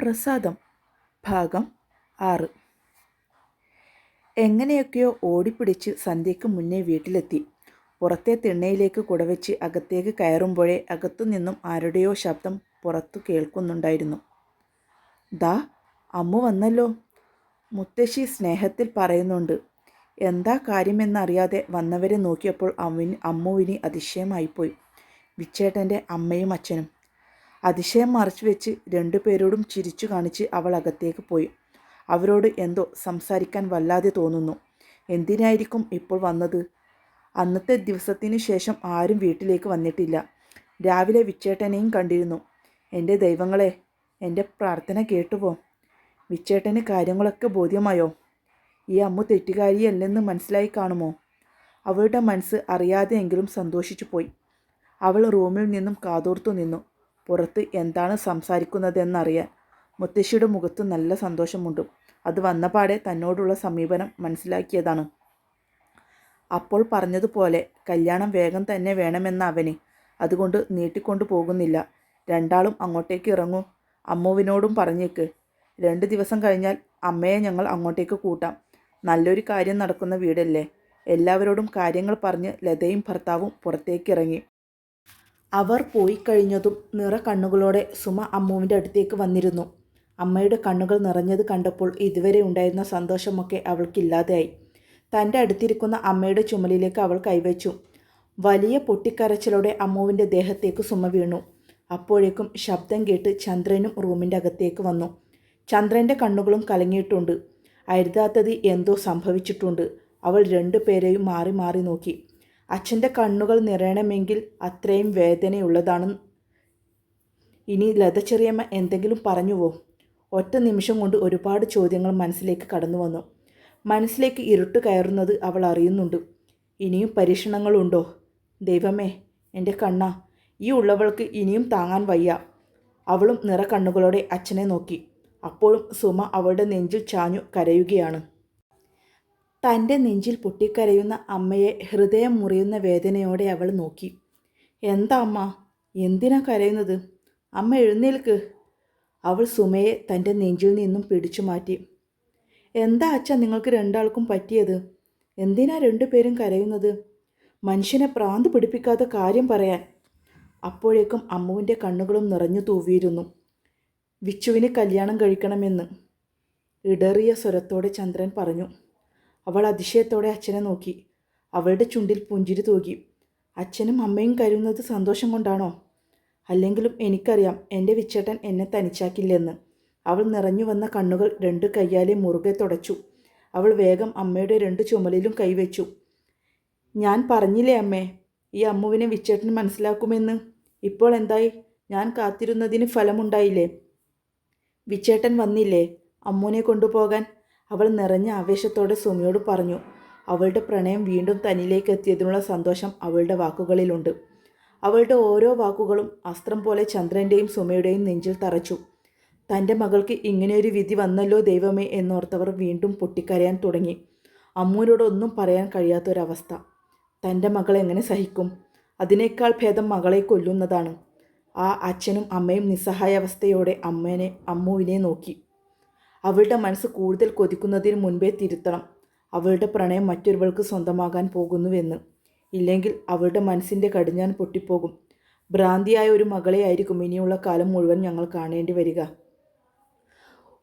പ്രസാദം. ഭാഗം ആറ്. എങ്ങനെയൊക്കെയോ ഓടിപ്പിടിച്ച് സന്ധ്യയ്ക്ക് മുന്നേ വീട്ടിലെത്തി. പുറത്തെ തിണ്ണയിലേക്ക് കുടവെച്ച് അകത്തേക്ക് കയറുമ്പോഴേ അകത്തുനിന്നും ആരുടെയോ ശബ്ദം പുറത്തു കേൾക്കുന്നുണ്ടായിരുന്നു. ദാ അമ്മു വന്നല്ലോ. മുത്തശ്ശി സ്നേഹത്തിൽ പറയുന്നുണ്ട് എന്താ കാര്യമെന്നറിയാതെ വന്നവരെ നോക്കിയപ്പോൾ അമ്മിന് അമ്മുവിന് അതിശയമായിപ്പോയി. വിച്ചേട്ടന്റെ അമ്മയും അച്ഛനും അതിശയം മറച്ചു വെച്ച് രണ്ടുപേരോടും ചിരിച്ചു കാണിച്ച് അവൾ അകത്തേക്ക് പോയി. അവരോട് എന്തോ സംസാരിക്കാൻ വല്ലാതെ തോന്നുന്നു. എന്തിനായിരിക്കും ഇപ്പോൾ വന്നത്? അന്നത്തെ ദിവസത്തിന് ശേഷം ആരും വീട്ടിലേക്ക് വന്നിട്ടില്ല. രാവിലെ വിച്ചേട്ടനെയും കണ്ടിരുന്നു. എന്റെ ദൈവങ്ങളെ എന്റെ പ്രാർത്ഥന കേട്ടുപോ വിച്ചേട്ടന് കാര്യങ്ങളൊക്കെ ബോധ്യമായോ? ഈ അമ്മ തെറ്റുകാരിയല്ലെന്ന് മനസ്സിലായി കാണുമോ? അവളുടെ മനസ്സ് അറിയാതെയെങ്കിലും സന്തോഷിച്ചു പോയി അവൾ റൂമിൽ നിന്നും കാതോർത്തു നിന്നു. പുറത്ത് എന്താണ് സംസാരിക്കുന്നതെന്നറിയാൻ മുത്തശ്ശിയുടെ മുഖത്ത് നല്ല സന്തോഷമുണ്ട്. അത് വന്നപാടെ തന്നോടുള്ള സമീപനം മനസ്സിലാക്കിയതാണ്. അപ്പോൾ പറഞ്ഞതുപോലെ കല്യാണം വേഗം തന്നെ വേണമെന്ന അവന് അതുകൊണ്ട് നീട്ടിക്കൊണ്ടു പോകുന്നില്ല. രണ്ടാളും അങ്ങോട്ടേക്ക് ഇറങ്ങൂ. അമ്മുവിനോടും പറഞ്ഞേക്ക്. രണ്ട് ദിവസം കഴിഞ്ഞാൽ അമ്മയെ ഞങ്ങൾ അങ്ങോട്ടേക്ക് കൂട്ടാം. നല്ലൊരു കാര്യം നടക്കുന്ന വീടല്ലേ? എല്ലാവരോടും കാര്യങ്ങൾ പറഞ്ഞ് ലതയും ഭർത്താവും പുറത്തേക്ക് ഇറങ്ങി. അവർ പോയി കഴിഞ്ഞതും നിറ കണ്ണുകളോടെ സുമ അമ്മുവിന്റെ അടുത്തേക്ക് വന്നിരുന്നു. അമ്മയുടെ കണ്ണുകൾ നിറഞ്ഞത് കണ്ടപ്പോൾ ഇതുവരെ ഉണ്ടായിരുന്ന സന്തോഷമൊക്കെ അവൾക്കില്ലാതെയായി. തന്റെ അടുത്തിരിക്കുന്ന അമ്മയുടെ ചുമലിലേക്ക് അവൾ കൈവച്ചു. വലിയ പൊട്ടിക്കരച്ചിലോടെ അമ്മുവിന്റെ ദേഹത്തേക്ക് സുമ വീണു. അപ്പോഴേക്കും ശബ്ദം കേട്ട് ചന്ദ്രനും റൂമിന്റെ അകത്തേക്ക് വന്നു. ചന്ദ്രന്റെ കണ്ണുകളും കലങ്ങിയിട്ടുണ്ട്. അരുതാത്തത് എന്തോ സംഭവിച്ചിട്ടുണ്ട്. അവൾ രണ്ടു പേരെയും മാറി മാറി നോക്കി. അച്ഛന്റെ കണ്ണുകൾ നിറയണമെങ്കിൽ അത്രയും വേദനയുള്ളതാണ്. ഇനി ലത ചെറിയമ്മ എന്തെങ്കിലും പറഞ്ഞുവോ? ഒറ്റ നിമിഷം കൊണ്ട് ഒരുപാട് ചോദ്യങ്ങൾ മനസ്സിലേക്ക് കടന്നു വന്നു. മനസ്സിലേക്ക് ഇരുട്ട് കയറുന്നത് അവൾ അറിയുന്നുണ്ട്. ഇനിയും പരീക്ഷണങ്ങളുണ്ടോ? ദൈവമേ എന്റെ കണ്ണ ഈ ഉള്ളവൾക്ക് ഇനിയും താങ്ങാൻ വയ്യ. അവളും നിറ കണ്ണുകളോടെ അച്ഛനെ നോക്കി. അപ്പോഴും സുമ അവളുടെ നെഞ്ചിൽ ചാഞ്ഞു കരയുകയാണ്. തന്റെ നെഞ്ചിൽ പൊട്ടിക്കരയുന്ന അമ്മയെ ഹൃദയം മുറിയുന്ന വേദനയോടെ അവൾ നോക്കി. എന്താ അമ്മ? എന്തിനാ കരയുന്നത്? അമ്മ എഴുന്നേൽക്ക്. അവൾ സുമയെ തന്റെ നെഞ്ചിൽ നിന്നും പിടിച്ചു മാറ്റി. എന്താ അച്ഛ നിങ്ങൾക്ക് രണ്ടാൾക്കും പറ്റിയത്? എന്തിനാ രണ്ടുപേരും കരയുന്നത്? മനുഷ്യനെ പ്രാന്ത് പിടിപ്പിക്കാത്ത കാര്യം പറയാൻ. അപ്പോഴേക്കും അമ്മുവിന്റെ കണ്ണുകളും നിറഞ്ഞു തൂവിയിരുന്നു. വിച്ചുവിന് കല്യാണം കഴിക്കണമെന്ന് ഇടറിയ സ്വരത്തോടെ ചന്ദ്രൻ പറഞ്ഞു. അവൾ അതിശയത്തോടെ അച്ഛനെ നോക്കി. അവളുടെ ചുണ്ടിൽ പുഞ്ചിരി തൂകി. അച്ഛനും അമ്മയും കരുതുന്നത് സന്തോഷം കൊണ്ടാണോ? അല്ലെങ്കിലും എനിക്കറിയാം എന്റെ വിച്ചേട്ടൻ എന്നെ തനിച്ചാക്കില്ലെന്ന്. അവൾ നിറഞ്ഞു വന്ന കണ്ണുകൾ രണ്ട് കയ്യാലെ മുറുകെ തുടച്ചു. അവൾ വേഗം അമ്മയുടെ രണ്ട് ചുമലിലും കൈവച്ചു. ഞാൻ പറഞ്ഞില്ലേ അമ്മേ ഈ അമ്മുവിനെ വിച്ചേട്ടൻ മനസ്സിലാക്കുമെന്ന്? ഇപ്പോൾ എന്തായി? ഞാൻ കാത്തിരുന്നതിന് ഫലമുണ്ടായില്ലേ? വിച്ചേട്ടൻ വന്നില്ലേ അമ്മുവിനെ കൊണ്ടുപോകാൻ? അവൾ നിറഞ്ഞ ആവേശത്തോടെ സുമിയോട് പറഞ്ഞു അവളുടെ പ്രണയം വീണ്ടും തന്നിലേക്ക് എത്തിയതിനുള്ള സന്തോഷം അവളുടെ വാക്കുകളിലുണ്ട്. അവളുടെ ഓരോ വാക്കുകളും അസ്ത്രം പോലെ ചന്ദ്രന്റെയും സുമയുടെയും നെഞ്ചിൽ തറച്ചു. തന്റെ മകൾക്ക് ഇങ്ങനെയൊരു വിധി വന്നല്ലോ ദൈവമേ എന്നോർത്തവർ വീണ്ടും പൊട്ടിക്കരയാൻ തുടങ്ങി. അമ്മുവിനോടൊന്നും പറയാൻ കഴിയാത്തൊരവസ്ഥ. തന്റെ മകൾ എങ്ങനെ സഹിക്കും? അതിനേക്കാൾ ഭേദം മകളെ കൊല്ലുന്നതാണ്. ആ അച്ഛനും അമ്മയും നിസ്സഹായാവസ്ഥയോടെ അമ്മേനെ അമ്മുവിനെ നോക്കി. അവളുടെ മനസ്സ് കൂടുതൽ കൊതിക്കുന്നതിന് മുൻപേ തിരുത്തണം. അവളുടെ പ്രണയം മറ്റൊരുവൾക്ക് സ്വന്തമാകാൻ പോകുന്നുവെന്ന്. ഇല്ലെങ്കിൽ അവളുടെ മനസ്സിന്റെ കടിഞ്ഞാൻ പൊട്ടിപ്പോകും. ഭ്രാന്തിയായ ഒരു മകളെ ആയിരിക്കും ഇനിയുള്ള കാലം മുഴുവൻ ഞങ്ങൾ കാണേണ്ടി വരിക.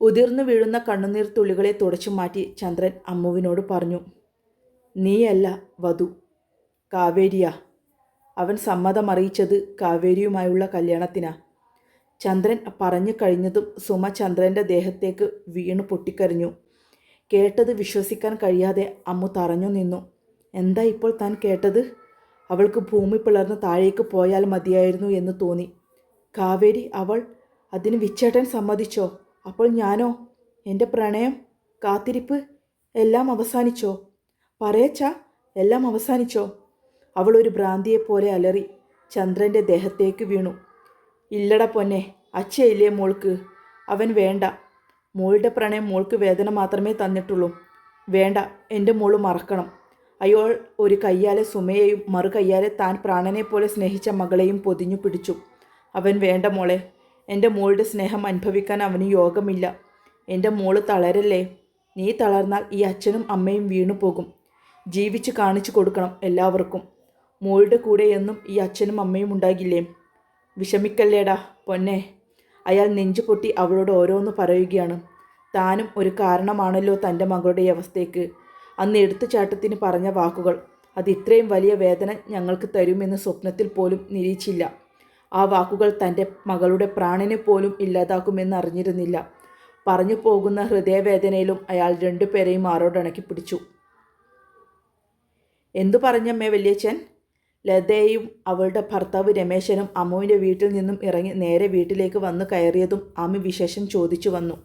ഉതിർന്നു വീഴുന്ന കണ്ണുനീർ തുള്ളികളെ തുടച്ചു മാറ്റി ചന്ദ്രൻ അമ്മുവിനോട് പറഞ്ഞു നീയല്ല വധു. കാവേരിയ. അവൻ സമ്മതമറിയിച്ചത് കാവേരിയുമായുള്ള കല്യാണത്തിനാ. ചന്ദ്രൻ പറഞ്ഞു കഴിഞ്ഞതും സുമ ചന്ദ്രന്റെ ദേഹത്തേക്ക് വീണു പൊട്ടിക്കരഞ്ഞു. കേട്ടത് വിശ്വസിക്കാൻ കഴിയാതെ അമ്മു തറഞ്ഞു നിന്നു. എന്താ ഇപ്പോൾ താൻ കേട്ടത്? അവൾക്ക് ഭൂമി പിളർന്ന് താഴേക്ക് പോയാൽ മതിയായിരുന്നു എന്ന് തോന്നി. കാവേരി അവൾ അതിന് വിച്ചേട്ടൻ സമ്മതിച്ചോ? അപ്പോൾ ഞാനോ? എന്റെ പ്രണയം? കാത്തിരിപ്പ്? എല്ലാം അവസാനിച്ചോ? പറയച്ചാ എല്ലാം അവസാനിച്ചോ? അവൾ ഒരു ഭ്രാന്തിയെപ്പോലെ അലറി ചന്ദ്രന്റെ ദേഹത്തേക്ക് വീണു. ഇല്ലട പൊന്നെ അച്ഛയില്ലേ മോൾക്ക്? അവൻ വേണ്ട. മോളുടെ പ്രണയം മോൾക്ക് വേദന മാത്രമേ തന്നിട്ടുള്ളൂ. വേണ്ട എന്റെ മോൾ മറക്കണം. അയാൾ ഒരു കയ്യാലെ സുമയെയും മറു കയ്യാലെ താൻ പ്രാണനെ പോലെ സ്നേഹിച്ച മകളെയും പൊതിഞ്ഞു പിടിച്ചു. അവൻ വേണ്ട മോളെ എന്റെ മോളുടെ സ്നേഹം അനുഭവിക്കാൻ അവന് യോഗമില്ല. എന്റെ മോൾ തളരല്ലേ? നീ തളർന്നാൽ ഈ അച്ഛനും അമ്മയും വീണു പോകും. ജീവിച്ച് കാണിച്ചു കൊടുക്കണം എല്ലാവർക്കും. മോളുടെ കൂടെ എന്നും ഈ അച്ഛനും അമ്മയും ഉണ്ടാകില്ലേ? വിഷമിക്കല്ലേടാ പൊന്നെ. അയാൾ നെഞ്ചു പൊട്ടി അവളോട് ഓരോന്ന് പറയുകയാണ്. താനും ഒരു കാരണമാണല്ലോ തന്റെ മകളുടെ അവസ്ഥയ്ക്ക്. അന്ന് എടുത്തുചാട്ടത്തിന് പറഞ്ഞ വാക്കുകൾ അത് ഇത്രയും വലിയ വേദന ഞങ്ങൾക്ക് തരുമെന്ന് സ്വപ്നത്തിൽ പോലും നിരീക്ഷില്ല ആ വാക്കുകൾ തന്റെ മകളുടെ പ്രാണനെ പോലും ഇല്ലാതാക്കുമെന്ന് അറിഞ്ഞിരുന്നില്ല. പറഞ്ഞു പോകുന്ന ഹൃദയവേദനയിലും അയാൾ രണ്ടുപേരെയും ആരോടണക്കി പിടിച്ചു. എന്തു പറഞ്ഞമ്മേ വല്യച്ഛൻ? ലതയും അവളുടെ ഭർത്താവ് രമേശനും അമ്മുവിന്റെ വീട്ടിൽ നിന്നും ഇറങ്ങി നേരെ വീട്ടിലേക്ക് വന്ന് കയറിയതും അമ്മി വിശേഷം ചോദിച്ചു വന്നു.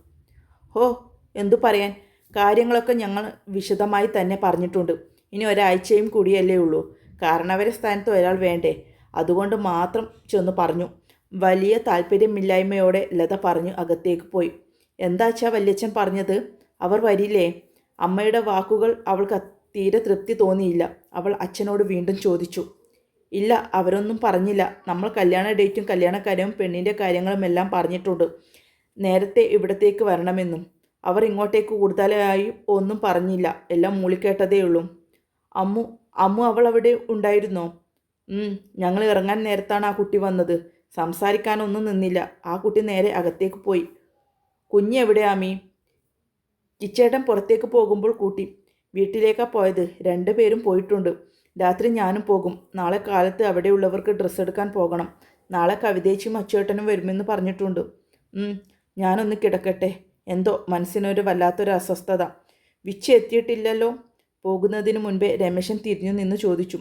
ഹോ എന്തു പറയാൻ? കാര്യങ്ങളൊക്കെ ഞങ്ങൾ വിശദമായി തന്നെ പറഞ്ഞിട്ടുണ്ട്. ഇനി ഒരാഴ്ചയും കൂടിയല്ലേ ഉള്ളൂ. കാരണവരെ സ്ഥാനത്ത് ഒരാൾ വേണ്ടേ? അതുകൊണ്ട് മാത്രം ചെന്ന് പറഞ്ഞു. വലിയ താല്പര്യമില്ലായ്മയോടെ ലത പറഞ്ഞു അകത്തേക്ക് പോയി. എന്താച്ചാ വല്യച്ഛൻ പറഞ്ഞത്? അവർ വരില്ലേ? അമ്മയുടെ വാക്കുകൾ അവൾക്ക് തീരെ തൃപ്തി തോന്നിയില്ല. അവൾ അച്ഛനോട് വീണ്ടും ചോദിച്ചു. ഇല്ല അവരൊന്നും പറഞ്ഞില്ല. നമ്മൾ കല്യാണ ഡേറ്റും കല്യാണക്കാര്യവും പെണ്ണിന്റെ കാര്യങ്ങളും എല്ലാം പറഞ്ഞിട്ടുണ്ട്. നേരത്തെ ഇവിടത്തേക്ക് വരണമെന്നും. അവർ ഇങ്ങോട്ടേക്ക് കൂടുതലായി ഒന്നും പറഞ്ഞില്ല. എല്ലാം മൂളിക്കേട്ടതേ ഉള്ളൂ. അമ്മു അമ്മു അവൾ അവിടെ ഉണ്ടായിരുന്നോ ഞങ്ങൾ ഇറങ്ങാൻ നേരത്താണ് ആ കുട്ടി വന്നത്. സംസാരിക്കാനൊന്നും നിന്നില്ല. ആ കുട്ടി നേരെ അകത്തേക്ക് പോയി. കുഞ്ഞ് എവിടെയാമി കിച്ചേട്ടൻ പുറത്തേക്ക് പോകുമ്പോൾ കൂട്ടി. വീട്ടിലേക്കാ പോയത്. രണ്ടുപേരും പോയിട്ടുണ്ട്. രാത്രി ഞാനും പോകും. നാളെ കാലത്ത് അവിടെയുള്ളവർക്ക് ഡ്രസ്സ് എടുക്കാൻ പോകണം. നാളെ കവിതേച്ചും അച്ചേട്ടനും വരുമെന്ന് പറഞ്ഞിട്ടുണ്ട്. ഞാനൊന്ന് കിടക്കട്ടെ. എന്തോ മനസ്സിനൊരു വല്ലാത്തൊരു അസ്വസ്ഥത. വിച്ച് എത്തിയിട്ടില്ലല്ലോ? പോകുന്നതിന് മുൻപേ രമേശൻ തിരിഞ്ഞു നിന്ന് ചോദിച്ചു.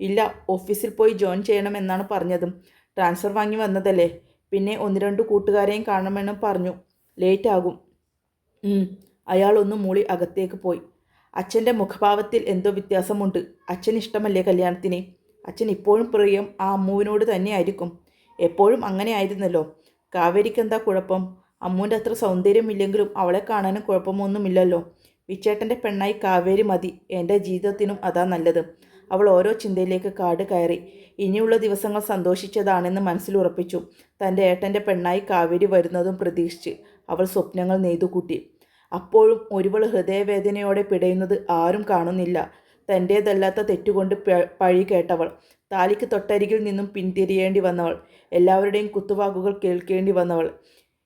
ഇല്ല ഓഫീസിൽ പോയി ജോയിൻ ചെയ്യണമെന്നാണ് പറഞ്ഞതും. ട്രാൻസ്ഫർ വാങ്ങി വന്നതല്ലേ? പിന്നെ ഒന്ന് രണ്ട് കൂട്ടുകാരെയും കാണണമെന്നും പറഞ്ഞു. ലേറ്റ് ആകും. അയാളൊന്ന് മൂളി അകത്തേക്ക് പോയി. അച്ഛന്റെ മുഖഭാവത്തിൽ എന്തോ വ്യത്യാസമുണ്ട്. അച്ഛൻ ഇഷ്ടമല്ലേ കല്യാണത്തിന്? അച്ഛൻ ഇപ്പോഴും പ്രിയം ആ അമ്മുവിനോട് തന്നെയായിരിക്കും എപ്പോഴും അങ്ങനെ ആയിരുന്നല്ലോ. കാവേരിക്ക് എന്താ കുഴപ്പം? അമ്മുവിന്റെ അത്ര സൗന്ദര്യമില്ലെങ്കിലും അവളെ കാണാനും കുഴപ്പമൊന്നുമില്ലല്ലോ. വിച്ചേട്ടന്റെ പെണ്ണായി കാവേരി മതി. എന്റെ ജീവിതത്തിനും അതാ നല്ലത്. അവൾ ഓരോ ചിന്തയിലേക്ക് കാട് കയറി. ഇനിയുള്ള ദിവസങ്ങൾ സന്തോഷിച്ചതാണെന്ന് മനസ്സിലുറപ്പിച്ചു തന്റെ ഏട്ടന്റെ പെണ്ണായി കാവേരി വരുന്നതും പ്രതീക്ഷിച്ച് അവൾ സ്വപ്നങ്ങൾ നെയ്തുകൂട്ടി. അപ്പോഴും ഒരുവൾ ഹൃദയവേദനയോടെ പിടയുന്നത് ആരും കാണുന്നില്ല. തന്റേതല്ലാത്ത തെറ്റുകൊണ്ട് പഴി കേട്ടവൾ. താലിക്ക് തൊട്ടരികിൽ നിന്നും പിന്തിരിയേണ്ടി വന്നവൾ. എല്ലാവരുടെയും കുത്തുവാക്കുകൾ കേൾക്കേണ്ടി വന്നവൾ.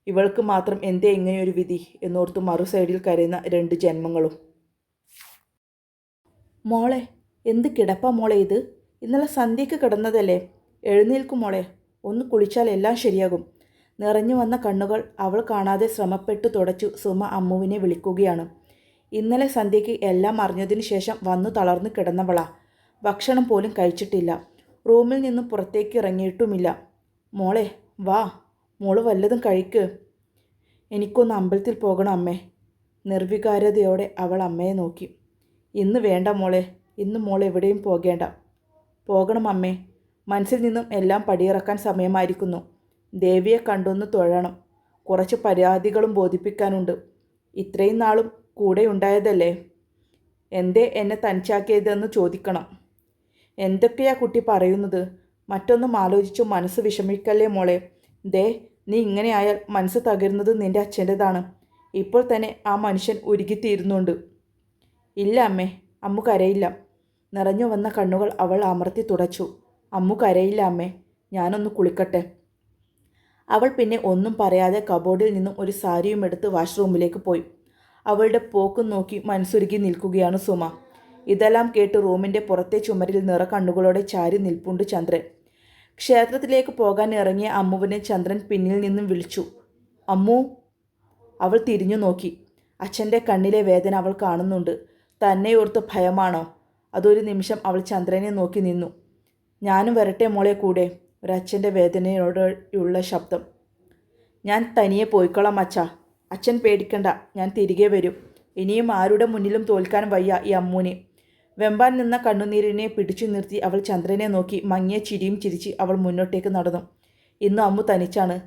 ഇവൾക്ക് മാത്രം എന്തേ ഇങ്ങനെയൊരു വിധി എന്നോർത്ത് മറു സൈഡിൽ കരയുന്ന രണ്ട് ജന്മങ്ങളും. മോളെ എന്ത് കിടപ്പാ മോളെ ഇത്? ഇന്നലെ സന്ധ്യക്ക് കിടന്നതല്ലേ? എഴുന്നേൽക്കും മോളെ. ഒന്ന് കുളിച്ചാൽ എല്ലാം ശരിയാകും. നിറഞ്ഞു വന്ന കണ്ണുകൾ അവൾ കാണാതെ ശ്രമപ്പെട്ടു തുടച്ചു സുമ അമ്മുവിനെ വിളിക്കുകയാണ്. ഇന്നലെ സന്ധ്യയ്ക്ക് എല്ലാം അറിഞ്ഞതിനു ശേഷം വന്നു തളർന്നു കിടന്നവളാ. ഭക്ഷണം പോലും കഴിച്ചിട്ടില്ല. റൂമിൽ നിന്നും പുറത്തേക്ക് ഇറങ്ങിയിട്ടുമില്ല. മോളെ വാ. മോൾ വല്ലതും കഴിക്ക്. എനിക്കൊന്ന് അമ്പലത്തിൽ പോകണം അമ്മേ. നിർവികാരതയോടെ അവൾ അമ്മയെ നോക്കി. ഇന്ന് വേണ്ട മോളെ. ഇന്ന് മോൾ എവിടെയും പോകേണ്ട. പോകണം അമ്മേ. മനസ്സിൽ നിന്നും എല്ലാം പടിയിറക്കാൻ സമയമായിരിക്കുന്നു. ദേവിയെ കണ്ടൊന്ന് തൊഴണം. കുറച്ച് പരാതികളും ബോധിപ്പിക്കാനുണ്ട്. ഇത്രയും നാളും കൂടെ ഉണ്ടായതല്ലേ? എന്തേ എന്നെ തനിച്ചാക്കിയതെന്ന് ചോദിക്കണം. എന്തൊക്കെയാ കുട്ടി പറയുന്നത്? മറ്റൊന്നും ആലോചിച്ചു മനസ്സ് വിഷമിക്കല്ലേ മോളെ? ദേ നീ ഇങ്ങനെയായാൽ മനസ്സ് തകരുന്നത് നിന്റെ അച്ഛന്റെതാണ്. ഇപ്പോൾ തന്നെ ആ മനുഷ്യൻ ഉരുകിത്തീരുന്നുണ്ട്. ഇല്ല അമ്മേ അമ്മു കരയില്ല. നിറഞ്ഞു വന്ന കണ്ണുകൾ അവൾ അമർത്തി തുടച്ചു. അമ്മു കരയില്ല അമ്മേ ഞാനൊന്ന് കുളിക്കട്ടെ. അവൾ പിന്നെ ഒന്നും പറയാതെ കബോർഡിൽ നിന്നും ഒരു സാരിയും എടുത്ത് വാഷ്റൂമിലേക്ക് പോയി. അവളുടെ പോക്ക് നോക്കി മനസ്സൊരുക്കി നിൽക്കുകയാണ് സുമ. ഇതെല്ലാം കേട്ട് റൂമിന്റെ പുറത്തെ ചുമരിൽ നിറ കണ്ണുകളോടെ ചാരി നിൽപ്പുണ്ട് ചന്ദ്രൻ. ക്ഷേത്രത്തിലേക്ക് പോകാൻ ഇറങ്ങിയ അമ്മുവിനെ ചന്ദ്രൻ പിന്നിൽ നിന്നും വിളിച്ചു. അമ്മു അവൾ തിരിഞ്ഞു നോക്കി. അച്ഛന്റെ കണ്ണിലെ വേദന അവൾ കാണുന്നുണ്ട്. തന്നെ ഓർത്ത് ഭയമാണോ? അതൊരു നിമിഷം അവൾ ചന്ദ്രനെ നോക്കി നിന്നു. ഞാനും വരട്ടെ മോളെ കൂടെ. ഒരച്ഛന്റെ വേദനയോടുള്ള ശബ്ദം. ഞാൻ തനിയെ പോയിക്കോളാം അച്ഛ. അച്ഛൻ പേടിക്കണ്ട. ഞാൻ തിരികെ വരും. ഇനിയും ആരുടെ മുന്നിലും തോൽക്കാൻ വയ്യ ഈ അമ്മൂനെ. വെമ്പാൻ നിന്ന കണ്ണുനീരിനെ പിടിച്ചു നിർത്തി അവൾ ചന്ദ്രനെ നോക്കി മങ്ങിയ ചിരിയും ചിരിച്ച് അവൾ മുന്നോട്ടേക്ക് നടന്നു. ഇന്ന് അമ്മു തനിച്ചാണ്.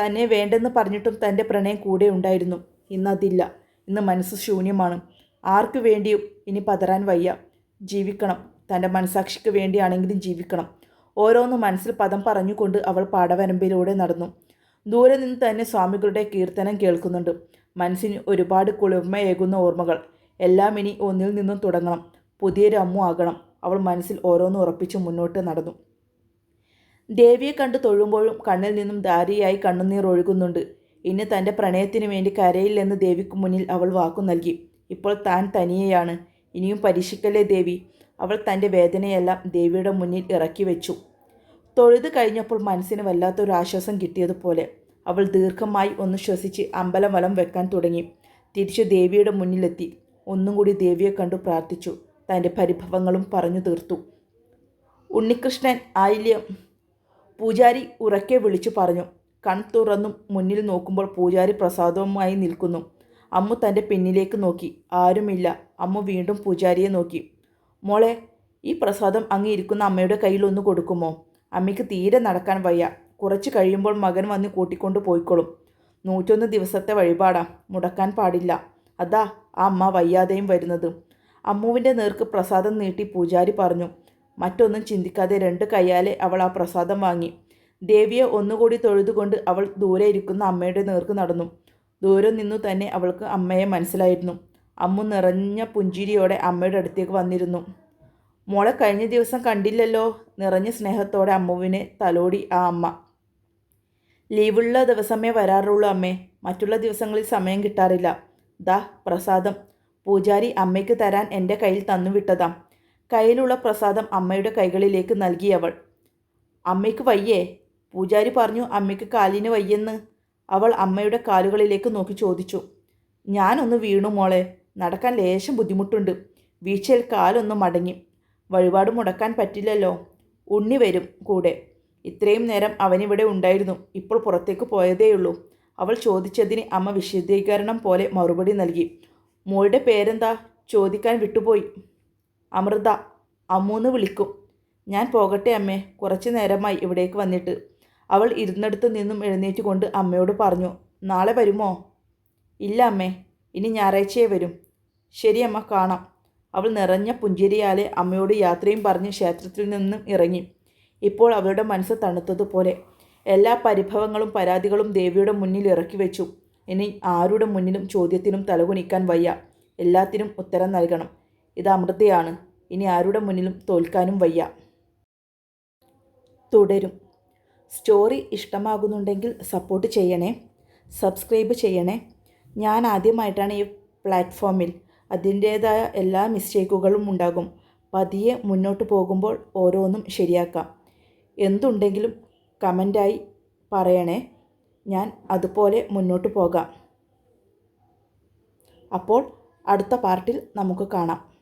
തന്നെ വേണ്ടെന്ന് പറഞ്ഞിട്ടും തന്റെ പ്രണയം കൂടെ ഉണ്ടായിരുന്നു. ഇന്നതില്ല ഇന്ന് മനസ്സ് ശൂന്യമാണ്. ആർക്കു വേണ്ടിയും ഇനി പതറാൻ വയ്യ. ജീവിക്കണം. തന്റെ മനസാക്ഷിക്ക് വേണ്ടിയാണെങ്കിലും ജീവിക്കണം. ഓരോന്ന് മനസ്സിൽ പദം പറഞ്ഞുകൊണ്ട് അവൾ പാടവരമ്പിലൂടെ നടന്നു. ദൂരെ നിന്ന് തന്നെ സ്വാമികളുടെ കീർത്തനം കേൾക്കുന്നുണ്ട്. മനസ്സിന് ഒരുപാട് കുളിർമയേകുന്ന ഓർമ്മകൾ. എല്ലാം ഇനി ഒന്നിൽ നിന്നും തുടങ്ങണം. പുതിയൊരു അമ്മു ആകണം. അവൾ മനസ്സിൽ ഓരോന്ന് ഉറപ്പിച്ച് മുന്നോട്ട് നടന്നു. ദേവിയെ കണ്ട് തൊഴുമ്പോഴും കണ്ണിൽ നിന്നും ദാരിയായി കണ്ണുനീർ ഒഴുകുന്നുണ്ട്. ഇനി തന്റെ പ്രണയത്തിന് വേണ്ടി കരയില്ലെന്ന് ദേവിക്ക് മുന്നിൽ അവൾ വാക്കു നൽകി. ഇപ്പോൾ താൻ തനിയെയാണ്. ഇനിയും പരീക്ഷിക്കല്ലേ ദേവി? അവൾ തന്റെ വേദനയെല്ലാം ദേവിയുടെ മുന്നിൽ ഇറക്കി വെച്ചു. തൊഴുത് കഴിഞ്ഞപ്പോൾ മനസ്സിന് വല്ലാത്തൊരു ആശ്വാസം കിട്ടിയതുപോലെ അവൾ ദീർഘമായി ഒന്ന് ശ്വസിച്ച് അമ്പലം വലം വെക്കാൻ തുടങ്ങി. തിരിച്ചു ദേവിയുടെ മുന്നിലെത്തി. ഒന്നും കൂടി ദേവിയെ കണ്ടു പ്രാർത്ഥിച്ചു. തന്റെ പരിഭവങ്ങളും പറഞ്ഞു തീർത്തു. ഉണ്ണികൃഷ്ണൻ ആയില്യം. പൂജാരി ഉറക്കെ വിളിച്ചു പറഞ്ഞു. കൺ തുറന്നും മുന്നിൽ നോക്കുമ്പോൾ പൂജാരി പ്രസാദവുമായി നിൽക്കുന്നു. അമ്മു തന്റെ പിന്നിലേക്ക് നോക്കി. ആരുമില്ല. അമ്മു വീണ്ടും പൂജാരിയെ നോക്കി. മോളെ ഈ പ്രസാദം അങ്ങ് ഇരിക്കുന്ന അമ്മയുടെ കയ്യിലൊന്ന് കൊടുക്കുമോ? അമ്മയ്ക്ക് തീരെ നടക്കാൻ വയ്യ. കുറച്ച് കഴിയുമ്പോൾ മകൻ വന്ന് കൂട്ടിക്കൊണ്ട് പോയിക്കോളും. നൂറ്റൊന്ന് ദിവസത്തെ വഴിപാടാ. മുടക്കാൻ പാടില്ല. അതാ ആ അമ്മ വയ്യാതെയും വരുന്നത്. അമ്മുവിന്റെ നേർക്ക് പ്രസാദം നീട്ടി പൂജാരി പറഞ്ഞു. മറ്റൊന്നും ചിന്തിക്കാതെ രണ്ട് കയ്യാലെ അവൾ ആ പ്രസാദം വാങ്ങി. ദേവിയെ ഒന്നുകൂടി തൊഴുതുകൊണ്ട് അവൾ ദൂരെ ഇരിക്കുന്ന അമ്മയുടെ നേർക്ക് നടന്നു. ദൂരം നിന്നു തന്നെ അവൾക്ക് അമ്മയെ മനസ്സിലായിരുന്നു. അമ്മു നിറഞ്ഞ പുഞ്ചിരിയോടെ അമ്മയുടെ അടുത്തേക്ക് വന്നിരുന്നു. മോളെ കഴിഞ്ഞ ദിവസം കണ്ടില്ലല്ലോ? നിറഞ്ഞ സ്നേഹത്തോടെ അമ്മുവിനെ തലോടി ആ അമ്മ. ലീവുള്ള ദിവസമേ വരാറുള്ളൂ അമ്മേ. മറ്റുള്ള ദിവസങ്ങളിൽ സമയം കിട്ടാറില്ല. ദാ പ്രസാദം. പൂജാരി അമ്മയ്ക്ക് തരാൻ എന്റെ കയ്യിൽ തന്നു വിട്ടതാം. കയ്യിലുള്ള പ്രസാദം അമ്മയുടെ കൈകളിലേക്ക് നൽകി അവൾ. അമ്മയ്ക്ക് വയ്യേ? പൂജാരി പറഞ്ഞു. അമ്മയ്ക്ക് കാലിന് വയ്യെന്ന്. അവൾ അമ്മയുടെ കാലുകളിലേക്ക് നോക്കി ചോദിച്ചു. ഞാനൊന്ന് വീണു മോളെ. നടക്കാൻ ലേശം ബുദ്ധിമുട്ടുണ്ട്. വീഴ്ചയിൽ കാലൊന്നും മടങ്ങി. വഴിപാട് മുടക്കാൻ പറ്റില്ലല്ലോ. ഉണ്ണി വരും കൂടെ. ഇത്രയും നേരം അവനിവിടെ ഉണ്ടായിരുന്നു. ഇപ്പോൾ പുറത്തേക്ക് പോയതേയുള്ളൂ. അവൾ ചോദിച്ചതിന് അമ്മ വിശദീകരണം പോലെ മറുപടി നൽകി. മോളുടെ പേരെന്താ? ചോദിക്കാൻ വിട്ടുപോയി. അമൃത അമ്മൂന്ന് വിളിക്കും. ഞാൻ പോകട്ടെ അമ്മേ. കുറച്ച് നേരമായി ഇവിടേക്ക് വന്നിട്ട്. അവൾ ഇരുന്നിടത്ത് നിന്നും എഴുന്നേറ്റ് കൊണ്ട് അമ്മയോട് പറഞ്ഞു നാളെ വരുമോ? ഇല്ല അമ്മേ. ഇനി ഞായറാഴ്ചയെ വരും. ശരി അമ്മ കാണാം. അവൾ നിറഞ്ഞ പുഞ്ചിരിയാലെ അമ്മയോട് യാത്രയും പറഞ്ഞ് ക്ഷേത്രത്തിൽ നിന്നും ഇറങ്ങി. ഇപ്പോൾ അവളുടെ മനസ്സ് തണുത്തതുപോലെ. എല്ലാ പരിഭവങ്ങളും പരാതികളും ദേവിയുടെ മുന്നിൽ ഇറക്കി വെച്ചു. ഇനി ആരുടെ മുന്നിലും ചോദ്യത്തിനും തലകുനിക്കാൻ വയ്യ. എല്ലാത്തിനും ഉത്തരം നൽകണം. ഇത് അമൃതയാണ്. ഇനി ആരുടെ മുന്നിലും തോൽക്കാനും വയ്യ. തുടരും. സ്റ്റോറി ഇഷ്ടമാകുന്നുണ്ടെങ്കിൽ സപ്പോർട്ട് ചെയ്യണേ. സബ്സ്ക്രൈബ് ചെയ്യണേ. ഞാൻ ആദ്യമായിട്ടാണ് ഈ പ്ലാറ്റ്ഫോമിൽ. അതിന്റേതായ എല്ലാ മിസ്റ്റേക്കുകളും ഉണ്ടാകും. പതിയെ മുന്നോട്ട് പോകുമ്പോൾ ഓരോന്നും ശരിയാക്കാം. എന്തുണ്ടെങ്കിലും കമന്റായി പറയണേ. ഞാൻ അതുപോലെ മുന്നോട്ട് പോകാം. അപ്പോൾ അടുത്ത പാർട്ടിൽ നമുക്ക് കാണാം.